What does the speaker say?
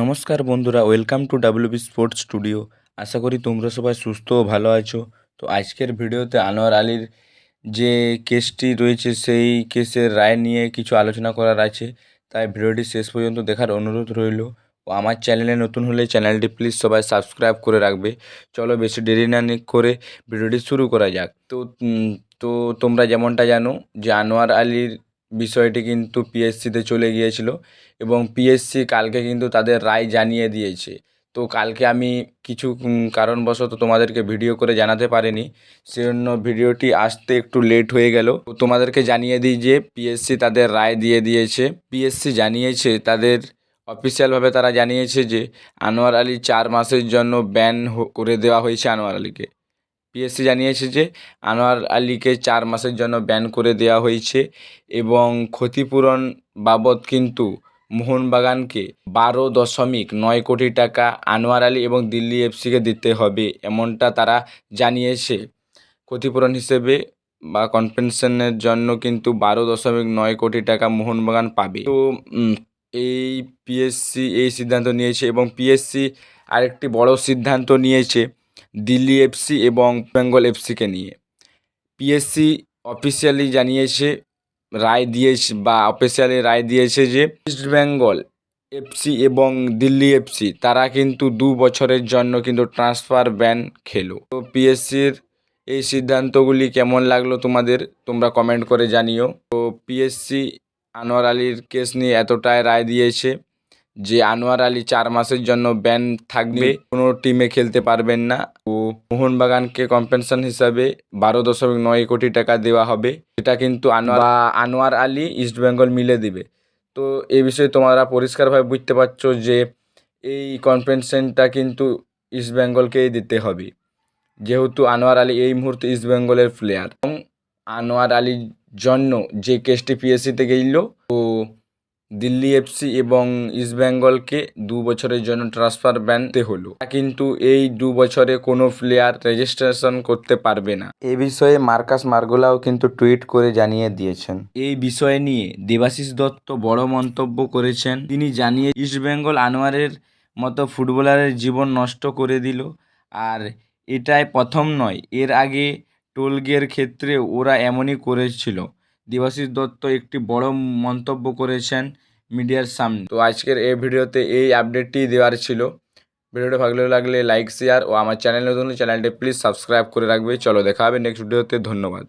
নমস্কার বন্ধুরা welcome to WB sports studio আশা করি তোমরা সবাই সুস্থ ও ভালো আছো। তো আজকের ভিডিওতে আনোয়ার আলীর যে কেসটি রয়েছে, সেই কেসের রায় নিয়ে কিছু আলোচনা করার আছে। তাই ভিডিওটি শেষ পর্যন্ত দেখার অনুরোধ রইল। ও আমার চ্যানেলে নতুন হলে চ্যানেলটি প্লিজ সবাই সাবস্ক্রাইব করে রাখবে। চলো বেশি দেরি না করে ভিডিওটি শুরু করা যাক। তো তো তোমরা যেমনটা জানো যে আনোয়ার আলীর বিষয়টি কিন্তু পিএসসিতে চলে গিয়েছিল এবং পিএসসি কালকে কিন্তু তাদের রায় জানিয়ে দিয়েছে। তো কালকে আমি কিছু কারণবশত তোমাদেরকে ভিডিও করে জানাতে পারিনি, সেজন্য ভিডিওটি আসতে একটু লেট হয়ে গেল। তোমাদেরকে জানিয়ে দিই যে পিএসসি তাদের রায় দিয়ে দিয়েছে। পিএসসি জানিয়েছে, তাদের অফিসিয়ালভাবে তারা জানিয়েছে যে আনোয়ার আলী চার মাসের জন্য ব্যান করে দেওয়া হয়েছে আনোয়ার আলীকে। পিএসসি জানিয়েছে যে, আনোয়ার আলীকে চার মাসের জন্য ব্যান করে দেওয়া হয়েছে এবং ক্ষতিপূরণ বাবদ কিন্তু মোহনবাগানকে বারো দশমিক নয় কোটি টাকা আনোয়ার আলী এবং দিল্লি এফসিকে দিতে হবে এমনটা তারা জানিয়েছে। ক্ষতিপূরণ হিসেবে বা কম্পেনশনের জন্য কিন্তু বারো দশমিক নয় কোটি টাকা মোহনবাগান পাবে। তো এই পিএসসি এই সিদ্ধান্ত নিয়েছে এবং পিএসসি আরেকটি বড় সিদ্ধান্ত নিয়েছে। দিল্লি এফসি এবং বেঙ্গল এফসিকে নিয়ে। পিএসসি অফিসিয়ালি জানিয়েছে, রায় দিয়েছে বা অফিসিয়ালি রায় দিয়েছে যে ইস্ট বেঙ্গল এফসি এবং দিল্লি এফসি তারা কিন্তু দু বছরের জন্য কিন্তু ট্রান্সফার ব্যান খেলো। তো পিএসসির এই সিদ্ধান্তগুলি কেমন লাগল তোমাদের? তোমরা কমেন্ট করে জানিও। তো পিএসসি আনোয়ার আলীর কেস নিয়ে এতটাই রায় দিয়েছে। যে আনোয়ার আলী চার মাসের জন্য ব্যান থাকবে কোনো টিমে খেলতে পারবেন না। ও মোহনবাগানকে কম্পেনশন হিসাবে বারো দশমিক নয় কোটি টাকা দেওয়া হবে। সেটা কিন্তু আনোয়ার বা আনোয়ার আলী ইস্টবেঙ্গল মিলে দিবে। তো এ বিষয়ে তোমরা পরিষ্কারভাবে বুঝতে পারছ যে এই কম্পেনশনটা কিন্তু ইস্টবেঙ্গলকেই দিতে হবে। যেহেতু আনোয়ার আলী এই মুহূর্তে ইস্টবেঙ্গলের প্লেয়ার এবং আনোয়ার আলীর জন্য যে কেসটি পিএসসিতে গেল তো দিল্লি এফসি এবং ইস্টবেঙ্গলকে দু বছরের জন্য ট্রান্সফার ব্যানতে হলো। কিন্তু এই দু বছরে কোনো প্লেয়ার রেজিস্ট্রেশন করতে পারবে না। এ বিষয়ে মার্কাস মার্গোলাও কিন্তু টুইট করে জানিয়ে দিয়েছেন। এই বিষয় নিয়ে দেবাশিস দত্ত বড় মন্তব্য করেছেন। তিনি জানিয়ে ইস্টবেঙ্গল আনোয়ারের মতো ফুটবলারের জীবন নষ্ট করে দিল। আর এটাই প্রথম নয় এর আগে টোলগের ক্ষেত্রে ওরা এমনই করেছিল। দেবাশিস দত্ত একটি বড় মন্তব্য করেছেন মিডিয়ার সামনে। তো আজকের এই ভিডিওতে এই আপডেটটি দেওয়ার ছিল। ভিডিওটা ভালো লাগলে লাইক শেয়ার ও আমার চ্যানেল নতুন চ্যানেলটি প্লিজ সাবস্ক্রাইব করে রাখবে। চলো দেখা হবে নেক্সট ভিডিওতে ধন্যবাদ।